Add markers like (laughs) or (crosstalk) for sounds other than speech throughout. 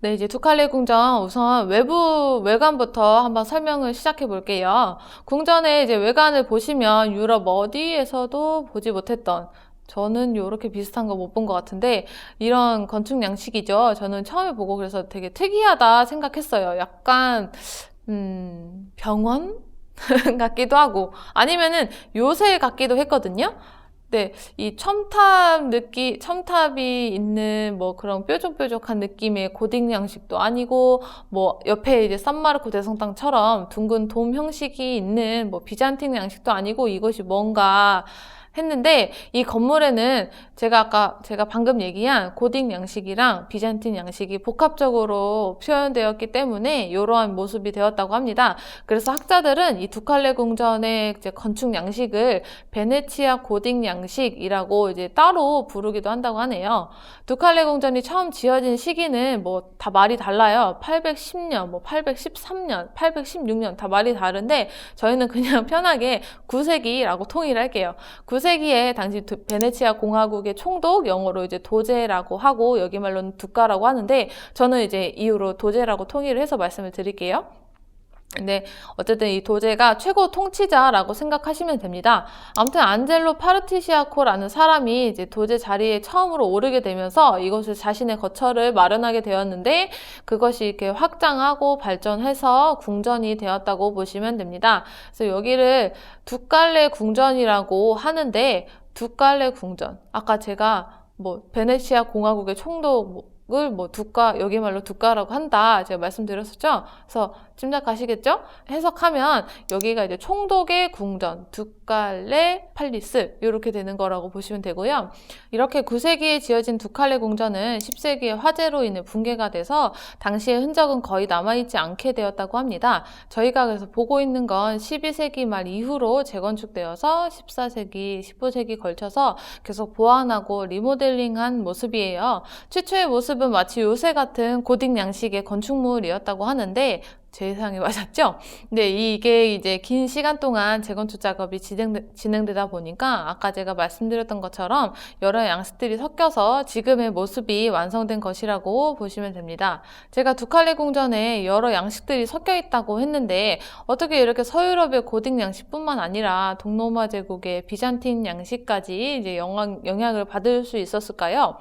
네, 이제 두칼리 궁전 우선 외부 외관부터 한번 설명을 시작해 볼게요. 궁전의 이제 외관을 보시면 유럽 어디에서도 보지 못했던 저는 이렇게 비슷한 거 못 본 것 같은데 이런 건축 양식이죠. 저는 처음에 보고 그래서 되게 특이하다 생각했어요. 약간 음, 병원 (laughs) 같기도 하고 아니면은 요새 같기도 했거든요. 네, 이 첨탑 느낌, 첨탑이 있는 뭐 그런 뾰족뾰족한 느낌의 고딕 양식도 아니고, 뭐 옆에 이제 산마르코 대성당처럼 둥근 돔 형식이 있는 뭐 비잔틴 양식도 아니고 이것이 뭔가 했는데 이 건물에는 제가 아까 제가 방금 얘기한 고딕 양식이랑 비잔틴 양식이 복합적으로 표현되었기 때문에 이러한 모습이 되었다고 합니다. 그래서 학자들은 이 두 칼레 궁전의 이제 건축 양식을 베네치아 고딕 양식이라고 이제 따로 부르기도 한다고 하네요. 두 칼레 궁전이 처음 지어진 시기는 뭐 다 말이 달라요. 810년, 뭐 813년, 816년 다 말이 다른데 저희는 그냥 (laughs) 편하게 9세기라고 통일할게요. 9 세기에 당시 두- 베네치아 공화국의 총독 영어로 이제 도제라고 하고 여기 말로는 두카라고 하는데 저는 이제 이후로 도제라고 통일을 해서 말씀을 드릴게요. 근데 어쨌든 이 도제가 최고 통치자라고 생각하시면 됩니다. 아무튼 안젤로 파르티시아코라는 사람이 이제 도제 자리에 처음으로 오르게 되면서 이것을 자신의 거처를 마련하게 되었는데 그것이 이렇게 확장하고 발전해서 궁전이 되었다고 보시면 됩니다. 그래서 여기를 두칼레 궁전이라고 하는데 두칼레 궁전. 아까 제가 뭐 베네치아 공화국의 총독 을뭐 두가 여기 말로 두가라고 한다 제가 말씀드렸었죠. 그래서 짐작가시겠죠? 해석하면 여기가 이제 총독의 궁전 두칼레 팔리스 이렇게 되는 거라고 보시면 되고요. 이렇게 9세기에 지어진 두칼레 궁전은 10세기에 화재로 인해 붕괴가 돼서 당시의 흔적은 거의 남아있지 않게 되었다고 합니다. 저희가 그래서 보고 있는 건 12세기 말 이후로 재건축되어서 14세기, 15세기 걸쳐서 계속 보완하고 리모델링한 모습이에요. 최초의 모습 은 마치 요새 같은 고딕 양식의 건축물이었다고 하는데 제 예상이 (laughs) 맞았죠? 근데 이게 이제 긴 시간 동안 재건축 작업이 진행, 진행되 다 보니까 아까 제가 말씀드렸던 것처럼 여러 양식들이 섞여서 지금의 모습이 완성된 것이라고 보시면 됩니다. 제가 두칼레 궁전에 여러 양식들이 섞여 있다고 했는데 어떻게 이렇게 서유럽의 고딕 양식뿐만 아니라 동로마 제국의 비잔틴 양식까지 이제 영향, 영향을 받을 수 있었을까요?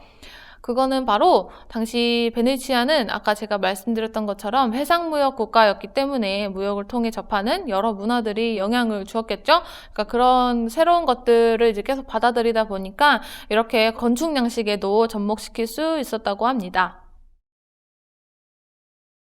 그거는 바로 당시 베네치아는 아까 제가 말씀드렸던 것처럼 해상무역 국가였기 때문에 무역을 통해 접하는 여러 문화들이 영향을 주었겠죠. 그러니까 그런 새로운 것들을 이제 계속 받아들이다 보니까 이렇게 건축 양식에도 접목시킬 수 있었다고 합니다.